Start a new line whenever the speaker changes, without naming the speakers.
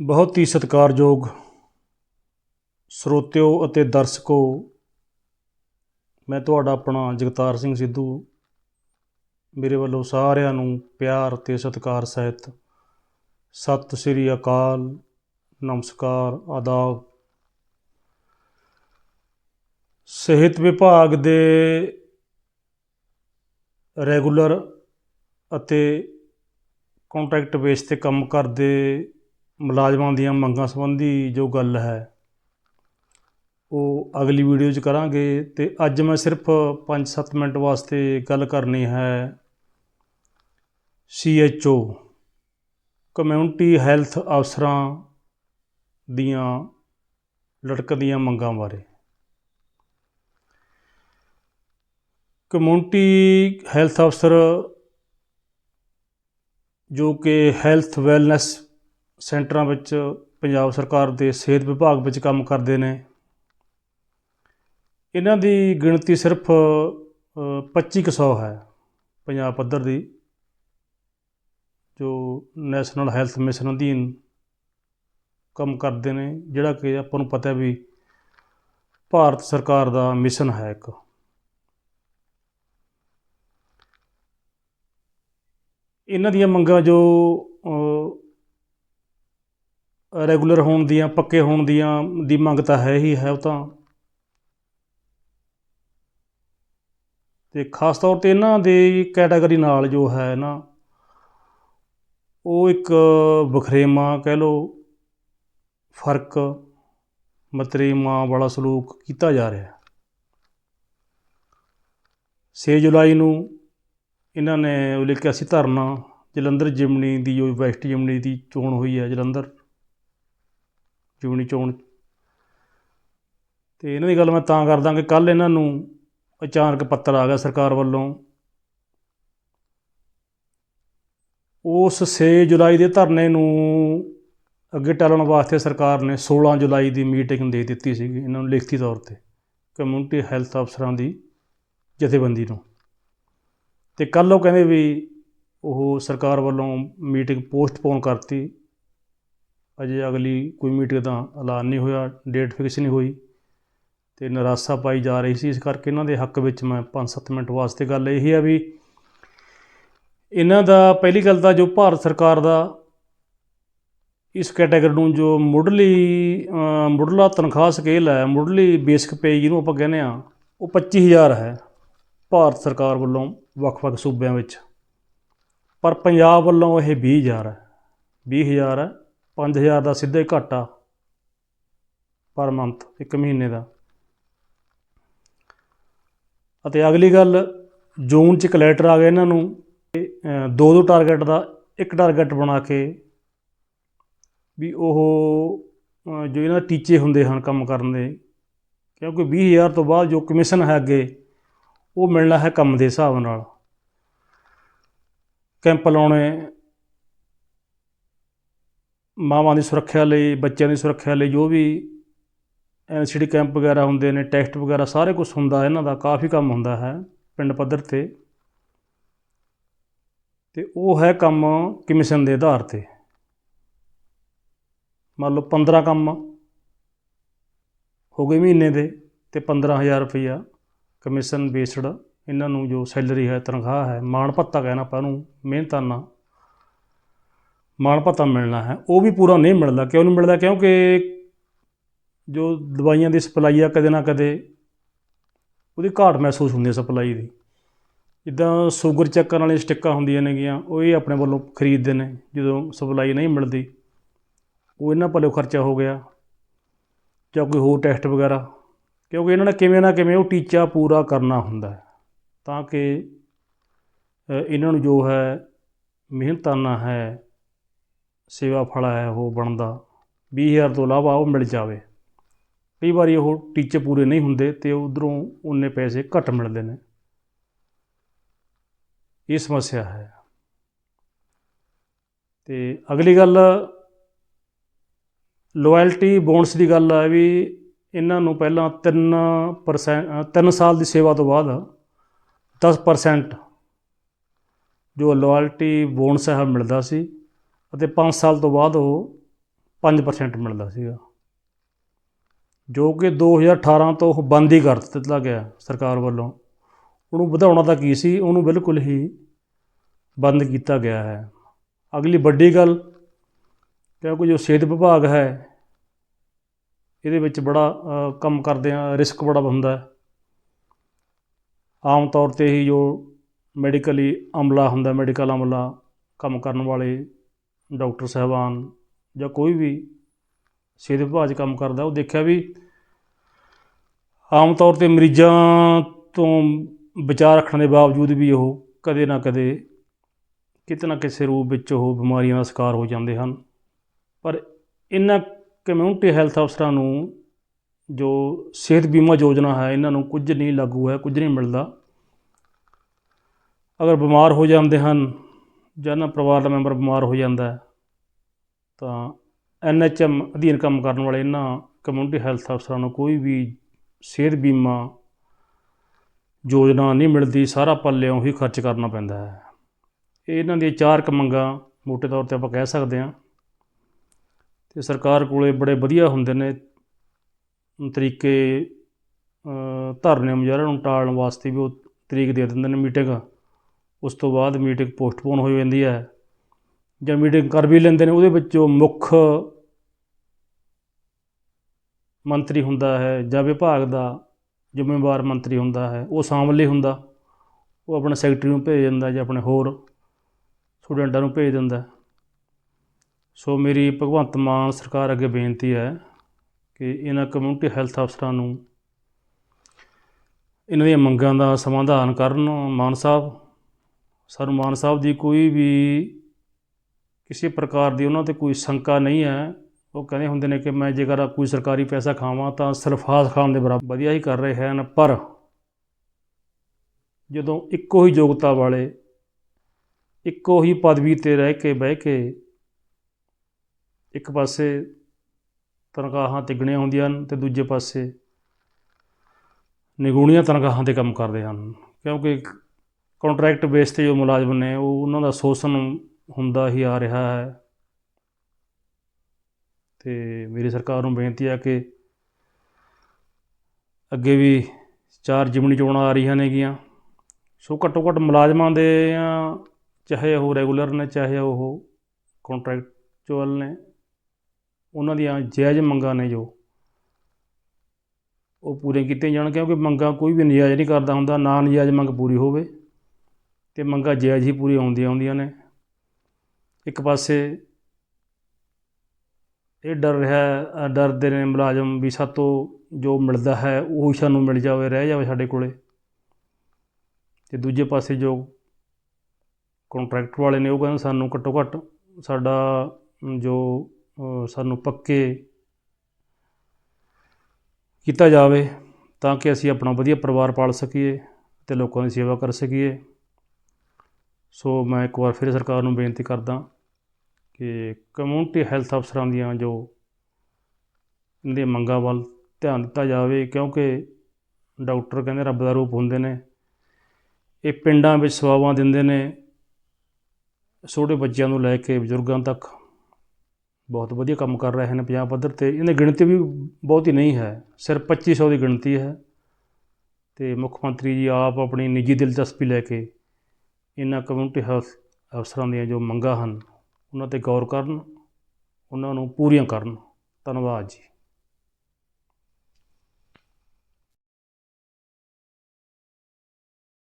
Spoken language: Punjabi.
ਬਹੁਤ ਹੀ ਸਤਿਕਾਰਯੋਗ ਸਰੋਤਿਓ ਅਤੇ ਦਰਸ਼ਕੋ, ਮੈਂ ਤੁਹਾਡਾ ਆਪਣਾ ਜਗਤਾਰ ਸਿੰਘ ਸਿੱਧੂ, ਮੇਰੇ ਵੱਲੋਂ ਸਾਰਿਆਂ ਨੂੰ ਪਿਆਰ ਅਤੇ ਸਤਿਕਾਰ ਸਹਿਤ ਸਤਿ ਸ੍ਰੀ ਅਕਾਲ, ਨਮਸਕਾਰ, ਆਦਾਬ। ਸਿਹਤ ਵਿਭਾਗ ਦੇ ਰੈਗੂਲਰ ਅਤੇ ਕੰਟਰੈਕਟ ਬੇਸ ਤੇ ਕੰਮ ਕਰਦੇ ਮੁਲਾਜ਼ਮਾਂ ਦੀਆਂ ਮੰਗਾਂ ਸੰਬੰਧੀ ਜੋ ਗੱਲ ਹੈ, ਉਹ ਅਗਲੀ ਵੀਡੀਓ 'ਚ ਕਰਾਂਗੇ ਤੇ ਅੱਜ ਮੈਂ ਸਿਰਫ 5-7 ਮਿੰਟ ਵਾਸਤੇ ਗੱਲ ਕਰਨੀ ਹੈ ਸੀਐਚਓ ਕਮਿਊਨਿਟੀ ਹੈਲਥ ਅਫਸਰਾਂ ਦੀਆਂ ਲਟਕਦੀਆਂ ਮੰਗਾਂ ਬਾਰੇ। ਕਮਿਊਨਿਟੀ ਹੈਲਥ ਅਫਸਰ ਜੋ ਕਿ ਹੈਲਥ ਵੈਲਨੈਸ ਸੈਂਟਰਾਂ ਵਿੱਚ ਪੰਜਾਬ ਸਰਕਾਰ ਦੇ ਸਿਹਤ ਵਿਭਾਗ ਵਿੱਚ ਕੰਮ ਕਰਦੇ ਨੇ। ਇਹਨਾਂ ਦੀ ਗਿਣਤੀ ਸਿਰਫ 2500 ਹੈ ਪੰਜਾਬ ਪੱਧਰ ਦੀ, ਜੋ ਨੈਸ਼ਨਲ ਹੈਲਥ ਮਿਸ਼ਨ ਅਧੀਨ ਕੰਮ ਕਰਦੇ ਨੇ, ਜਿਹੜਾ ਕਿ ਆਪਾਂ ਨੂੰ ਪਤਾ ਵੀ ਭਾਰਤ ਸਰਕਾਰ ਦਾ ਮਿਸ਼ਨ ਹੈ ਇੱਕ। ਇਹਨਾਂ ਦੀਆਂ ਮੰਗਾਂ ਜੋ ਰੈਗੂਲਰ ਹੋਣ ਦੀਆਂ, ਪੱਕੇ ਹੋਣ ਦੀਆਂ, ਦੀ ਮੰਗ ਤਾਂ ਹੈ ਹੀ ਹੈ ਉਹ ਤਾਂ। ਤੇ ਖਾਸ ਤੌਰ ਤੇ ਇਹਨਾਂ ਦੇ ਕੈਟਾਗਰੀ ਨਾਲ ਜੋ ਹੈ ਨਾ, ਉਹ ਇੱਕ ਵਖਰੇਵਾ ਕਹਿ ਲਓ, ਫ਼ਰਕ ਮਤਰੇਮਾ ਵਾਲਾ ਸਲੂਕ ਕੀਤਾ ਜਾ ਰਿਹਾ 6 ਜੁਲਾਈ ਨੂੰ ਇਹਨਾਂ ਨੇ ਉਲੀਕਿਆ ਸੀ ਧਰਨਾ, ਜਲੰਧਰ ਜਿਮਨੀ ਦੀ ਜੋ ਵੈਸਟ ਜਿਮਨੀ ਦੀ ਚੋਣ ਹੋਈ ਹੈ, ਜਲੰਧਰ। ਜਿਮਨੀ ਚੋਣ ਤੇ ਇਹਨਾਂ ਦੀ ਗੱਲ ਮੈਂ ਤਾਂ ਕਰਦਾ ਕਿ ਕੱਲ ਇਹਨਾਂ ਨੂੰ ਅਚਾਨਕ ਪੱਤਰ ਆ ਗਿਆ ਸਰਕਾਰ ਵੱਲੋਂ। ਉਸ 6 ਜੁਲਾਈ ਦੇ ਧਰਨੇ ਨੂੰ ਅੱਗੇ ਟਾਲਣ ਵਾਸਤੇ ਸਰਕਾਰ ਨੇ 16 ਜੁਲਾਈ ਦੀ ਮੀਟਿੰਗ ਦੇ ਦਿੱਤੀ ਸੀਗੀ। ਇਹਨਾਂ ਨੂੰ ਲਿਖਤੀ ਤੌਰ ਤੇ ਕਮਿਊਨਿਟੀ ਹੈਲਥ ਅਫਸਰਾਂ ਦੀ ਜਥੇਬੰਦੀ ਨੂੰ। ਤੇ ਕੱਲ ਉਹ ਕਹਿੰਦੇ ਵੀ ਉਹ ਸਰਕਾਰ ਵੱਲੋਂ ਮੀਟਿੰਗ ਪੋਸਟਪੋਨ ਕਰਤੀ। ਅਜੇ ਅਗਲੀ ਕੋਈ ਮੀਟਿੰਗ ਦਾ ਐਲਾਨ ਨਹੀਂ ਹੋਇਆ, ਡੇਟ ਫਿਕਸ ਨਹੀਂ ਹੋਈ ਅਤੇ ਨਿਰਾਸ਼ਾ ਪਾਈ ਜਾ ਰਹੀ ਸੀ। ਇਸ ਕਰਕੇ ਇਹਨਾਂ ਦੇ ਹੱਕ ਵਿੱਚ ਮੈਂ 5-7 ਮਿੰਟ ਵਾਸਤੇ ਗੱਲ ਇਹ ਹੈ ਵੀ ਇਹਨਾਂ ਦਾ ਪਹਿਲੀ ਗੱਲ ਤਾਂ ਜੋ ਭਾਰਤ ਸਰਕਾਰ ਦਾ ਇਸ ਕੈਟਾਗਰੀ ਨੂੰ ਜੋ ਮੁੱਢਲੀ ਮੁੱਢਲਾ ਤਨਖਾਹ ਸਕੇਲ ਹੈ, ਮੁੱਢਲੀ ਬੇਸਿਕ ਪੇ ਜਿਹਨੂੰ ਆਪਾਂ ਕਹਿੰਦੇ ਆ ਉਹ 25000 ਹੈ ਭਾਰਤ ਸਰਕਾਰ ਵੱਲੋਂ ਵੱਖ-ਵੱਖ ਸੂਬਿਆਂ ਵਿੱਚ। ਪਰ ਪੰਜਾਬ ਵੱਲੋਂ ਇਹ 20000 ਹੈ 20000 ਹੈ। 5000 ਦਾ ਸਿੱਧਾ ਹੀ ਘਾਟਾ ਪਰ ਮੰਥ, ਇੱਕ ਮਹੀਨੇ ਦਾ। ਅਤੇ ਅਗਲੀ ਗੱਲ, ਜੂਨ ਚ ਇੱਕ ਲੈਟਰ ਆ ਗਿਆ ਇਹਨਾਂ ਨੂੰ ਦੋ ਦੋ ਟਾਰਗੇਟ ਦਾ, ਇੱਕ ਟਾਰਗੇਟ ਬਣਾ ਕੇ ਵੀ ਉਹ ਜੋ ਇਹਨਾਂ ਟੀਚੇ ਹੁੰਦੇ ਹਨ ਕੰਮ ਕਰਨ ਦੇ, ਕਿਉਂਕਿ 20000 ਤੋਂ ਬਾਅਦ ਜੋ ਕਮਿਸ਼ਨ ਹੈ ਅੱਗੇ, ਉਹ ਮਿਲਣਾ ਹੈ ਕੰਮ ਦੇ ਹਿਸਾਬ ਨਾਲ। ਕੈਂਪ ਲਾਉਣੇ ਮਾਵਾਂ ਦੀ ਸੁਰੱਖਿਆ ਲਈ, ਬੱਚਿਆਂ ਦੀ ਸੁਰੱਖਿਆ ਲਈ ਜੋ ਵੀ ਐਨਸੀਡੀ ਕੈਂਪ ਵਗੈਰਾ ਹੁੰਦੇ ਨੇ, ਟੈਸਟ ਵਗੈਰਾ ਸਾਰੇ ਕੁਝ ਹੁੰਦਾ, ਇਹਨਾਂ ਦਾ ਕਾਫੀ ਕੰਮ ਹੁੰਦਾ ਹੈ ਪਿੰਡ ਪੱਧਰ ਤੇ। ਤੇ ਉਹ ਹੈ ਕੰਮ ਕਮਿਸ਼ਨ ਦੇ ਆਧਾਰ ਤੇ। ਮੰਨ ਲਓ 15 ਕੰਮ ਹੋ ਗਏ ਮਹੀਨੇ ਦੇ ਤੇ 15000 ਰੁਪਈਆ ਕਮਿਸ਼ਨ ਬੇਸਡ ਇਹਨਾਂ ਨੂੰ ਜੋ ਸੈਲਰੀ ਹੈ, ਤਨਖਾਹ ਹੈ, ਮਾਣ ਭੱਤਾ ਕਹਿਣਾ ਆਪਾਂ ਨੂੰ, ਮਿਹਨਤਾਨਾ ਮਾਣ ਭੱਤਾ ਮਿਲਣਾ ਹੈ, ਉਹ ਵੀ ਪੂਰਾ ਨਹੀਂ ਮਿਲਦਾ। ਕਿਉਂ ਨਹੀਂ ਮਿਲਦਾ? ਕਿਉਂਕਿ ਜੋ ਦਵਾਈਆਂ ਦੀ ਸਪਲਾਈ ਆ, ਕਦੇ ਨਾ ਕਦੇ ਉਹਦੀ ਘਾਟ ਮਹਿਸੂਸ ਹੁੰਦੀ ਹੈ ਸਪਲਾਈ ਦੀ। ਜਿੱਦਾਂ ਸ਼ੂਗਰ ਚੈੱਕ ਕਰਨ ਵਾਲੀਆਂ ਸਟਿੱਕਾਂ ਹੁੰਦੀਆਂ ਨੇਗੀਆਂ, ਉਹ ਇਹ ਆਪਣੇ ਵੱਲੋਂ ਖਰੀਦਦੇ ਨੇ, ਜਦੋਂ ਸਪਲਾਈ ਨਹੀਂ ਮਿਲਦੀ। ਉਹ ਇਹਨਾਂ ਪੱਲੇ ਖਰਚਾ ਹੋ ਗਿਆ, ਜਾਂ ਕੋਈ ਹੋਰ ਟੈਸਟ ਵਗੈਰਾ। ਕਿਉਂਕਿ ਇਹਨਾਂ ਨੇ ਕਿਵੇਂ ਨਾ ਕਿਵੇਂ ਉਹ ਟੀਚਾ ਪੂਰਾ ਕਰਨਾ ਹੁੰਦਾ ਹੈ, ਤਾਂ ਕਿ ਇਹਨਾਂ ਨੂੰ ਜੋ ਹੈ, ਮਿਹਨਤਾਨਾ ਹੈ ਸੇਵਾ ਫਲ ਹੈ ਉਹ ਬਣਦਾ। 20000 ਤੋਂ ਇਲਾਵਾ ਉਹ ਮਿਲ ਜਾਵੇ। ਕਈ ਵਾਰੀ ਉਹ ਟੀਚੇ ਪੂਰੇ ਨਹੀਂ ਹੁੰਦੇ ਤੇ ਉਧਰੋਂ ਉਹਨੇ ਪੈਸੇ ਘੱਟ ਮਿਲਦੇ ਨੇ। ਇਹ ਸਮੱਸਿਆ ਹੈ। ਤੇ ਅਗਲੀ ਗੱਲ ਲਾਇਲਟੀ ਬੋਨਸ ਦੀ ਗੱਲ ਹੈ ਵੀ ਇਹਨਾਂ ਨੂੰ ਪਹਿਲਾਂ 3% 3 ਸਾਲ ਦੀ ਸੇਵਾ ਤੋਂ ਬਾਅਦ 10% ਜੋ ਲਾਇਲਟੀ ਬੋਨਸ ਹੈ ਮਿਲਦਾ ਸੀ। ਅਤੇ 5 ਸਾਲ ਤੋਂ ਬਾਅਦ ਉਹ 5% ਮਿਲਦਾ ਸੀਗਾ। ਜੋ ਕਿ 2018 ਤੋਂ ਉਹ ਬੰਦ ਹੀ ਕਰ ਦਿੱਤਾ ਗਿਆ ਸਰਕਾਰ ਵੱਲੋਂ। ਉਹਨੂੰ ਵਧਾਉਣਾ ਤਾਂ ਕੀ ਸੀ? ਉਹਨੂੰ ਬਿਲਕੁਲ ਹੀ ਬੰਦ ਕੀਤਾ ਗਿਆ ਹੈ। ਅਗਲੀ ਵੱਡੀ ਗੱਲ, ਕਿਉਂਕਿ ਜੋ ਸਿਹਤ ਵਿਭਾਗ ਹੈ, ਇਹਦੇ ਵਿੱਚ ਬੜਾ ਕੰਮ ਕਰਦੇ ਆ ਰਿਸਕ ਬੜਾ ਹੁੰਦਾ ਹੈ। ਆਮ ਤੌਰ ਤੇ ਹੀ ਜੋ ਮੈਡੀਕਲੀ ਅਮਲਾ ਹੁੰਦਾ ਮੈਡੀਕਲ ਅਮਲਾ ਕੰਮ ਕਰਨ ਵਾਲੇ ਡਾਕਟਰ ਸਾਹਿਬਾਨ ਜਾਂ ਕੋਈ ਵੀ ਸਿਹਤ ਵਿਭਾਗ 'ਚ ਕੰਮ ਕਰਦਾ, ਉਹ ਦੇਖਿਆ ਵੀ ਆਮ ਤੌਰ ਤੇ ਮਰੀਜ਼ਾਂ ਤੋਂ ਬਚਾਅ ਰੱਖਣ ਦੇ ਬਾਵਜੂਦ ਵੀ ਉਹ ਕਦੇ ਨਾ ਕਦੇ ਕਿਤੇ ਨਾ ਕਿਸੇ ਰੂਪ ਵਿੱਚ ਉਹ ਬਿਮਾਰੀਆਂ ਦਾ ਸ਼ਿਕਾਰ ਹੋ ਜਾਂਦੇ ਹਨ। ਪਰ ਇਹਨਾਂ ਕਮਿਊਨਿਟੀ ਹੈਲਥ ਅਫਸਰਾਂ ਨੂੰ ਜੋ ਸਿਹਤ ਬੀਮਾ ਯੋਜਨਾ ਹੈ, ਇਹਨਾਂ ਨੂੰ ਕੁਝ ਨਹੀਂ ਲਾਗੂ ਹੈ, ਕੁਝ ਨਹੀਂ ਮਿਲਦਾ। ਅਗਰ ਬਿਮਾਰ ਹੋ ਜਾਂਦੇ ਹਨ ਜਾਂ ਨਾ ਪਰਿਵਾਰ ਦਾ ਮੈਂਬਰ ਬਿਮਾਰ ਹੋ ਜਾਂਦਾ ਤਾਂ ਹੈ ਤਾਂ ਐਨਐਚਐਮ ਅਧੀਨ ਕੰਮ ਕਰਨ ਵਾਲੇ ਇਹਨਾਂ ਕਮਿਊਨਿਟੀ ਹੈਲਥ ਅਫਸਰਾਂ ਨੂੰ ਕੋਈ ਵੀ ਸਿਹਤ ਬੀਮਾ ਯੋਜਨਾ ਨਹੀਂ ਮਿਲਦੀ ਸਾਰਾ ਪੱਲਿਓਂ ਹੀ ਖਰਚ ਕਰਨਾ ਪੈਂਦਾ ਹੈ। ਇਹਨਾਂ ਦੀਆਂ ਚਾਰ ਕੁ ਮੰਗਾਂ ਮੋਟੇ ਤੌਰ ਤੇ ਆਪਾਂ ਕਹਿ ਸਕਦੇ ਹਾਂ। ਤੇ ਸਰਕਾਰ ਕੋਲੇ ਬੜੇ ਵਧੀਆ ਹੁੰਦੇ ਨੇ ਤਰੀਕੇ ਅ, ਧਰਨੇ ਮੁਜ਼ਾਹਰੇ ਨੂੰ ਟਾਲਣ ਵਾਸਤੇ ਵੀ ਉਹ ਤਰੀਕ ਦੇ ਦਿੰਦੇ ਨੇ ਮੀਟਿੰਗ। ਉਸ ਤੋਂ ਬਾਅਦ ਮੀਟਿੰਗ ਪੋਸਟਪੋਨ ਹੋ ਜਾਂਦੀ ਹੈ ਜਾਂ ਮੀਟਿੰਗ ਕਰ ਵੀ ਲੈਂਦੇ ਨੇ, ਉਹਦੇ ਵਿੱਚ ਜੋ ਮੁੱਖ ਮੰਤਰੀ ਹੁੰਦਾ ਹੈ ਜਾਂ ਵਿਭਾਗ ਦਾ ਜ਼ਿੰਮੇਵਾਰ ਮੰਤਰੀ ਹੁੰਦਾ ਹੈ, ਉਹ ਸ਼ਾਮਲ ਹੀ ਹੁੰਦਾ। ਉਹ ਆਪਣੇ ਸੈਕਟਰੀ ਨੂੰ ਭੇਜ ਦਿੰਦਾ ਜਾਂ ਆਪਣੇ ਹੋਰ ਸਟੂਡੈਂਟਾਂ ਨੂੰ ਭੇਜ ਦਿੰਦਾ। ਸੋ ਮੇਰੀ ਭਗਵੰਤ ਮਾਨ ਸਰਕਾਰ ਅੱਗੇ ਬੇਨਤੀ ਹੈ ਕਿ ਇਹਨਾਂ ਕਮਿਊਨਿਟੀ ਹੈਲਥ ਅਫਸਰਾਂ ਨੂੰ ਇਹਨਾਂ ਦੀਆਂ ਮੰਗਾਂ ਦਾ ਸਮਾਧਾਨ ਕਰਨ, ਮਾਨ ਸਾਹਿਬ। ਸਾਨੂੰ ਮਾਨ ਸਾਹਿਬ ਦੀ ਕੋਈ ਵੀ ਕਿਸੇ ਪ੍ਰਕਾਰ ਦੀ ਉਹਨਾਂ ਤੇ ਕੋਈ ਸ਼ੰਕਾ ਨਹੀਂ ਹੈ। ਉਹ ਕਹਿੰਦੇ ਹੁੰਦੇ ਨੇ ਕਿ ਮੈਂ ਜੇਕਰ ਕੋਈ ਸਰਕਾਰੀ ਪੈਸਾ ਖਾਵਾਂ ਤਾਂ ਸਲਫਾਸ ਖਾਣ ਦੇ ਬਰਾਬਰ ਵਧੀਆ ਹੀ ਕਰ ਰਹੇ ਹਨ। ਪਰ ਜਦੋਂ ਇੱਕੋ ਹੀ ਯੋਗਤਾ ਵਾਲੇ, ਇੱਕੋ ਹੀ ਪਦਵੀ ਤੇ ਰਹਿ ਕੇ ਬਹਿ ਕੇ ਇੱਕ ਪਾਸੇ ਤਨਖਾਹਾਂ ਤਿੱਗਣੀਆਂ ਹੁੰਦੀਆਂ ਹਨ ਤੇ ਦੂਜੇ ਪਾਸੇ ਨਿਗੂਣੀਆਂ ਤਨਖਾਹਾਂ ਤੇ ਕੰਮ ਕਰਦੇ ਹਨ। ਕਿਉਂਕਿ ਕੰਟਰੈਕਟ ਬੇਸ ਤੇ ਜੋ ਮੁਲਾਜ਼ਮ ਨੇ, ਉਹ ਉਹਨਾਂ ਦਾ ਸ਼ੋਸ਼ਣ ਹੁੰਦਾ ਹੀ ਆ ਰਿਹਾ ਹੈ। ਤੇ ਮੇਰੀ ਸਰਕਾਰ ਨੂੰ ਬੇਨਤੀ ਆ ਕਿ ਅੱਗੇ ਵੀ ਚਾਰ ਜਿਮਣੀ ਚੋਣਾਂ ਆ ਰਹੀਆਂ ਨੇਗੀਆਂ। ਸੋ ਘੱਟੋ ਘੱਟ ਮੁਲਾਜ਼ਮਾਂ ਦੇ ਚਾਹੇ ਉਹ ਰੈਗੂਲਰ ਨੇ, ਚਾਹੇ ਉਹ ਕੰਟਰੈਕਚੁਅਲ ਨੇ, ਉਹਨਾਂ ਦੀਆਂ ਜਾਇਜ਼ ਮੰਗਾਂ ਨੇ ਜੋ। ਉਹ ਪੂਰੀਆਂ ਕੀਤੀਆਂ ਜਾਣ ਕਿਉਂਕਿ ਮੰਗਾਂ ਕੋਈ ਵੀ ਨਜਾਇਜ਼ ਨਹੀਂ ਕਰਦਾ ਹੁੰਦਾ, ਨਾ ਨਜਾਇਜ਼ ਮੰਗ ਪੂਰੀ ਹੋਵੇ। ਅਤੇ ਮੰਗਾਂ ਜਾਇਜ਼ ਹੀ ਪੂਰੀ ਆਉਂਦੀਆਂ ਆਉਂਦੀਆਂ ਨੇ। ਇੱਕ ਪਾਸੇ ਇਹ ਡਰ ਰਿਹਾ ਡਰਦੇ ਨੇ ਮੁਲਾਜ਼ਮ ਵੀ ਸਾਤੋਂ ਜੋ ਮਿਲਦਾ ਹੈ ਉਹ ਹੀ ਸਾਨੂੰ ਮਿਲ ਜਾਵੇ, ਰਹਿ ਜਾਵੇ ਸਾਡੇ ਕੋਲੇ। ਤੇ ਦੂਜੇ ਪਾਸੇ ਜੋ ਕੰਟਰੈਕਟ ਵਾਲੇ ਨੇ ਉਹ ਕਹਿੰਦੇ ਸਾਨੂੰ ਘੱਟੋ ਘੱਟ ਸਾਡਾ ਜੋ ਸਾਨੂੰ ਪੱਕੇ ਕੀਤਾ ਜਾਵੇ ਤਾਂ ਕਿ ਅਸੀਂ ਆਪਣਾ ਵਧੀਆ ਪਰਿਵਾਰ ਪਾਲ ਸਕੀਏ ਤੇ ਲੋਕਾਂ ਦੀ ਸੇਵਾ ਕਰ ਸਕੀਏ। ਸੋ ਮੈਂ ਇੱਕ ਵਾਰ ਫਿਰ ਸਰਕਾਰ ਨੂੰ ਬੇਨਤੀ ਕਰਦਾ ਕਿ ਕਮਿਊਨਿਟੀ ਹੈਲਥ ਅਫਸਰਾਂ ਦੀਆਂ ਜੋ ਇਹਨਾਂ ਮੰਗਾਂ ਵੱਲ ਧਿਆਨ ਦਿੱਤਾ ਜਾਵੇ, ਕਿਉਂਕਿ ਡਾਕਟਰ ਕਹਿੰਦੇ ਰੱਬ ਦਾ ਰੂਪ ਹੁੰਦੇ ਨੇ। ਇਹ ਪਿੰਡਾਂ ਵਿੱਚ ਸੇਵਾਵਾਂ ਦਿੰਦੇ ਨੇ, ਛੋਟੇ ਬੱਚਿਆਂ ਨੂੰ ਲੈ ਕੇ ਬਜ਼ੁਰਗਾਂ ਤੱਕ। ਬਹੁਤ ਵਧੀਆ ਕੰਮ ਕਰ ਰਹੇ ਨੇ ਪੰਜਾਬ ਪੱਧਰ ਤੇ। ਇਹਨਾਂ ਗਿਣਤੀ ਵੀ ਬਹੁਤ ਹੀ ਨਹੀਂ ਹੈ, ਸਿਰਫ 2500 ਦੀ ਗਿਣਤੀ ਹੈ। ਤੇ ਮੁੱਖ ਮੰਤਰੀ ਜੀ ਆਪ ਆਪਣੀ ਨਿੱਜੀ ਦਿਲਚਸਪੀ ਲੈ ਕੇ ਇਹਨਾਂ ਕਮਿਊਨਿਟੀ ਹੈਲਥ ਅਫਸਰਾਂ ਦੀਆਂ ਜੋ ਮੰਗਾਂ ਹਨ, ਉਹਨਾਂ ਤੇ ਗੌਰ ਕਰਨ, ਉਹਨਾਂ ਨੂੰ ਪੂਰੀਆਂ ਕਰਨ। ਧੰਨਵਾਦ ਜੀ।